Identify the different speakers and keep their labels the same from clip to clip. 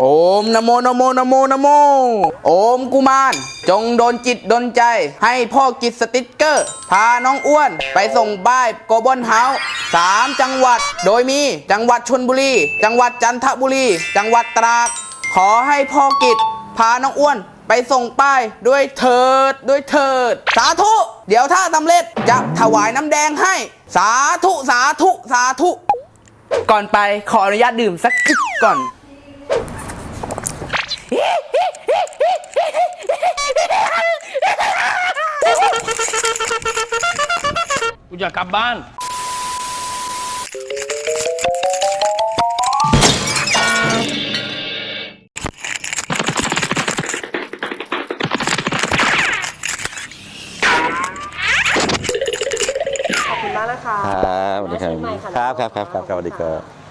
Speaker 1: โอมนโมนโมนโมนโม โอมกุมาร จงโดนจิตโดนใจ ให้พ่อกิจสติกเกอร์ พาน้องอ้วนไปส่งบ้ายโกบอนเฮาส์สามจังหวัด โดยมีจังหวัดชนบุรี จังหวัดจันทบุรี จังหวัดตราดขอให้พ่อกิจพาน้องอ้วนไปส่งป้ายด้วยเถิดด้วยเถิด สาธุ เดี๋ยวถ้าสำเร็จจะถวายน้ำแดงให้ สาธุสาธุสาธุ ก่อนไปขออนุญาตดื่มสักจิบก่อน
Speaker 2: กูอยากกลับบ้าน
Speaker 3: ขอบคุณมากนะคะ
Speaker 4: ครับสวัสดีครับ
Speaker 3: เชิญใหม่ค่ะ
Speaker 4: ครับครับครับครับครับสวัสดีครับ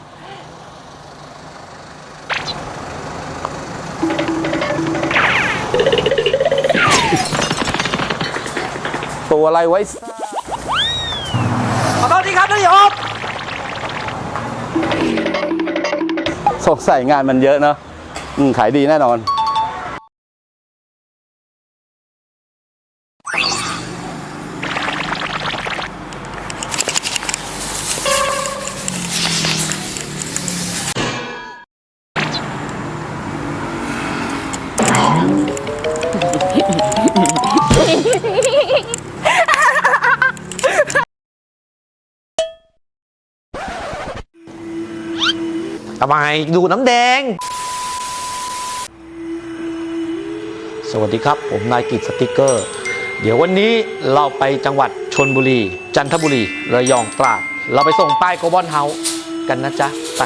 Speaker 4: ตัวอะไรไว้
Speaker 1: ขอโทษทีครับท่านโยม
Speaker 4: สงสัยงานมันเยอะเนอะอืมขายดีแน่นอน
Speaker 5: ทำไมดูน้ำแดง สวัสดีครับ ผมนายกิจสติกเกอร์ เดี๋ยววันนี้เราไปจังหวัดชนบุรี จันทบุรี ระยองตราด เราไปส่งป้ายโกลบอลเฮาส์กันนะจ๊ะ ไป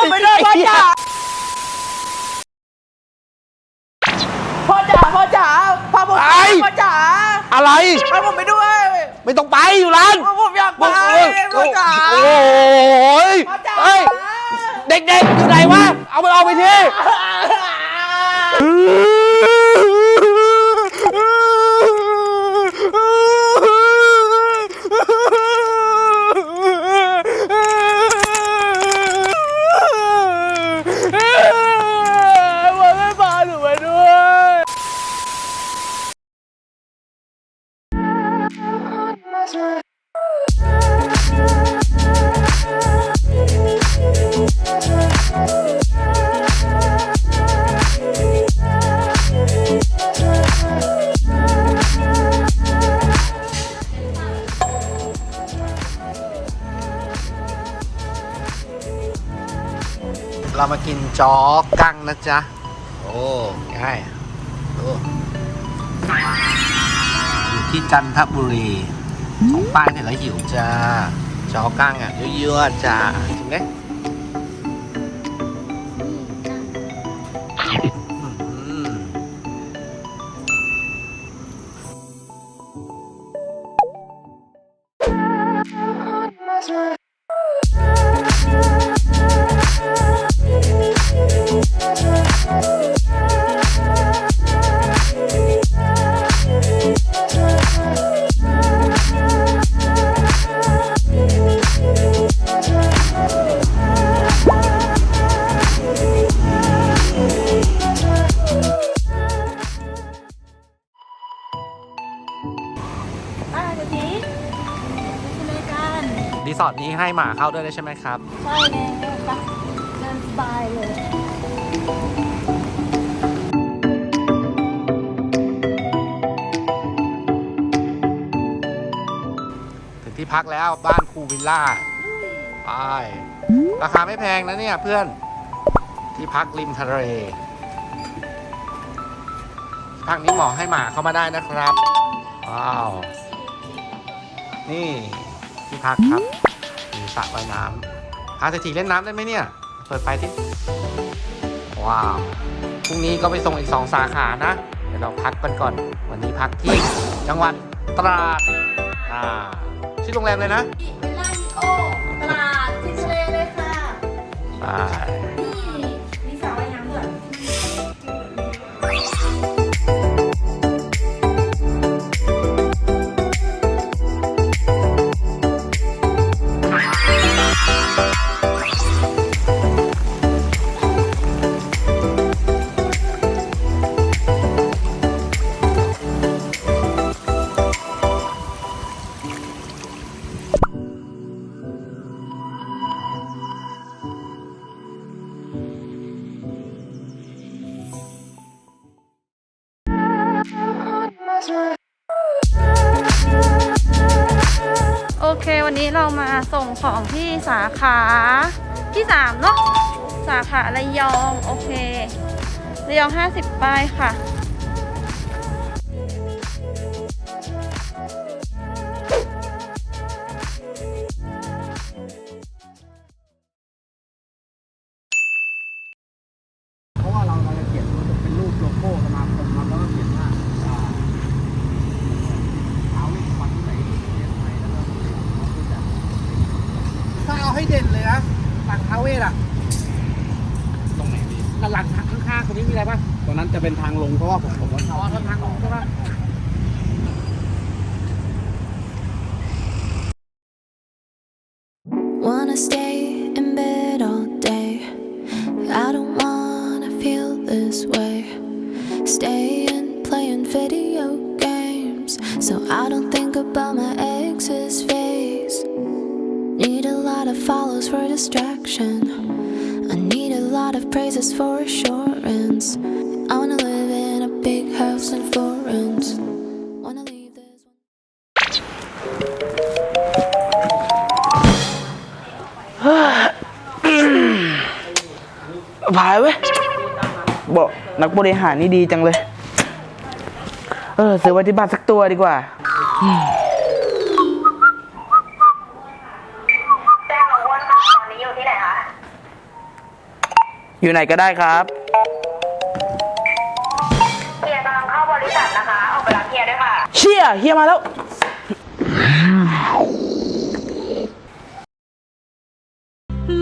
Speaker 1: พาผมไปด้วยพ่อจ๋าพ่อจ๋าพ่อจ๋าพาผมไป
Speaker 5: ไอ้
Speaker 1: พ่อจ๋า
Speaker 5: อะไร
Speaker 1: พาผมไปด้วย
Speaker 5: ไม่ต้องไปอยู่ร้าน
Speaker 1: ผมอยากไป
Speaker 5: โอ้โห
Speaker 1: พ่อจ๋า
Speaker 5: โอ้ย
Speaker 1: พ่อจ๋า
Speaker 5: เฮ้ยเด็กๆอยู่ไหนวะ เอาไปเอาไปที จอกั้งนะจ๊ะ โอ้ใช่ดูอยู่ที่จันทบุรี ของป้ายเนี่ยแล้วหิวจ้าจอกั้งอะเยอะๆจ้าจริงไหม รีสอร์ทนี้ให้หมาเข้าด้วยได้ใช่ไหมครับ
Speaker 3: ใช่แล้วปะเดินสบายเลย
Speaker 5: ถึงที่พักแล้วบ้านคูวิลล่าไปราคาไม่แพงนะเนี่ยเพื่อน ที่พักริมทะเล
Speaker 6: พักนี้เหมาะให้หมาเข้ามาได้นะครับ ว้าว นี่ ที่พักครับมีสระว่ายน้ำพาเศรษฐีเล่นน้ำได้ไหมเนี่ย เปิดไฟที่ ว้าว พรุ่งนี้ก็ไปส่งอีกสองสาขานะ เดี๋ยวเราพักกันก่อน วันนี้พักที่จังหวัดตราด อ่า ชื่อโรงแรมเลยนะ
Speaker 5: เวลานิโอตลาดทิทะเลเลยค่ะ
Speaker 6: ใช่
Speaker 3: โอเค วันนี้เรามาส่งของที่สาขาที่สามเนาะสาขาระยอง โอเคระยอง 50 ป้ายค่ะ
Speaker 7: เอาให้เด่นเลยนะหลังท้าวเวสอะตรงไหนดีหลังข้างๆตรงนี้มีอะไรบ้างตรงนั้นจะเป็นทางลงเพราะว่าผมผมว่าอ๋อทางลงใช่ปะ
Speaker 8: distraction. I need a lot of praises for assurance. I wanna live in a big house in Florence. Wanna leave this one.
Speaker 7: ผายเว้ยบอกนักบริหารนี่ดีจังเลย เออซื้อไว้ที่บ้านสักตัวดีกว่า
Speaker 9: อยู่ไหน
Speaker 7: ก็ได้ครับ
Speaker 9: เฮียกำลังเข้าบริษัทนะคะ ออกไปรับเฮียด้วยค่ะ
Speaker 7: เชี่ยเฮียมาแล้ว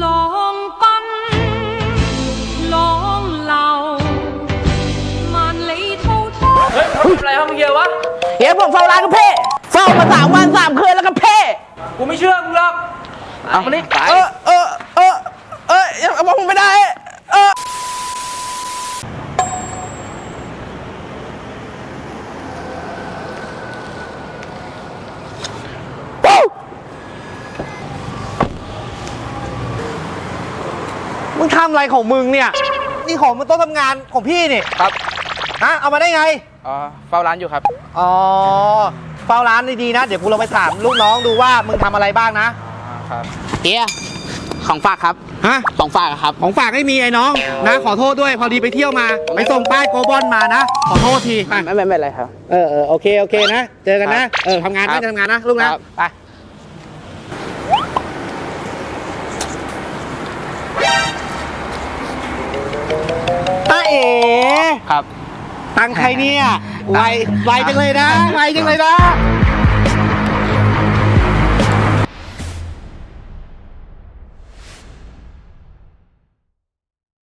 Speaker 10: ลองปั้นลองเล่ามัน
Speaker 2: เลยเท่าเท่เฮ้ยทำอะไรห้องเฮียวะ
Speaker 7: เฮียผมเฝ้าร้านกับเพ่เฝ้ามาสามวันสามคืนแล้วกับเพ่
Speaker 2: กูไม่เชื่อมึงหรอก
Speaker 7: เอาไปนี่เออเออเออเอ้ยังเอาผมไม่ได้
Speaker 6: มึงทำอะไรของมึงเนี่ย นี่ของมึงโต๊ะทำงานของพี่นี่
Speaker 7: ครับ
Speaker 6: ฮะเอามาได้ไง
Speaker 7: อ๋อเฝ้าร้านอยู่ครับ
Speaker 6: อ๋อเฝ้าร้านดีๆนะ เดี๋ยวกูลองไปถามลูกน้องดูว่ามึงทำอะไรบ้างนะ
Speaker 7: ครับ เฮียของฝากครับ
Speaker 6: ฮะ
Speaker 7: ของฝากอะครับ
Speaker 6: ของฝากไม่มีไอ้น้อง นะ ขอโทษด้วยพอดีไปเที่ยวมา ไปส่งป้ายโกบอลมานะ ขอโทษทีไป
Speaker 7: ไม่ไม่ไม่เป็นไรครับ
Speaker 6: เออเออโอเค โอเคนะ เจอกันนะ
Speaker 7: ครับ
Speaker 6: เออทำงาน
Speaker 7: ครั
Speaker 6: นะ
Speaker 7: บ
Speaker 6: ทำงานนะ ลูกนะ
Speaker 7: ครับ
Speaker 6: ไป ตังใครเนี่ยไวไวจังเลยนะไวจังเลยนะ